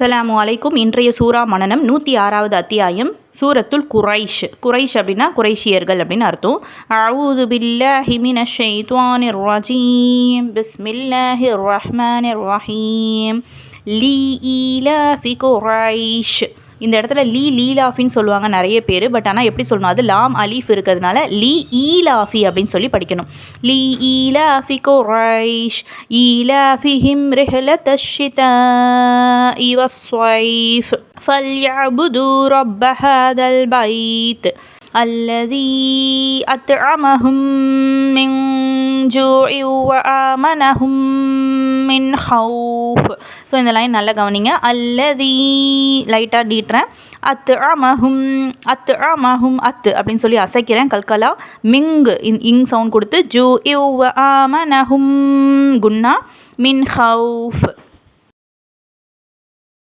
அஸ்லாம் அலைக்கும். இன்றைய சூரா மனனம் நூற்றி ஆறாவது அத்தியாயம் சூரத்துல் குரைஷ். குரைஷ் அப்படின்னா குரைஷியர்கள் அப்படின்னு அர்த்தம். அவுது பில்லாஹி மினஷ் ஷைத்வானிர் ரஜீம். பிஸ்மில்லாஹி ரஹ்மான் ரஹீம். லீ ஈலாஃபி குரைஷ். இந்த இடத்துல லீ லீலாஃபின்னு சொல்லுவாங்க நிறைய பேர் பட் ஆனால் எப்படி சொல்லணும் அது லாம் அலீஃப் இருக்கிறதுனால லீ ஈலாஃபி அப்படின்னு சொல்லி படிக்கணும் லீ ஈலாஃபி குரைஷ் ஈலாஃபிஹிம் ரிஹலத் الشتاء والصيف فليعبدوا رب هذا البيت الذي أطعمهم من جوع وآمنهم மின் ஹவுஃப் ஸோ இந்த லைன் நல்லா கவனிங்க. அல்லதி லைட்டாக டீட்டுறேன் அத்து அமஹும் அத்து அமஹும் அத்து அப்படின்னு சொல்லி அசைக்கிறேன். கல்கலா மிங்கு இன் இங் சவுண்ட் கொடுத்து ஜூ இவ் ஆமனஹும் குன்னா மின் ஹவுஃப்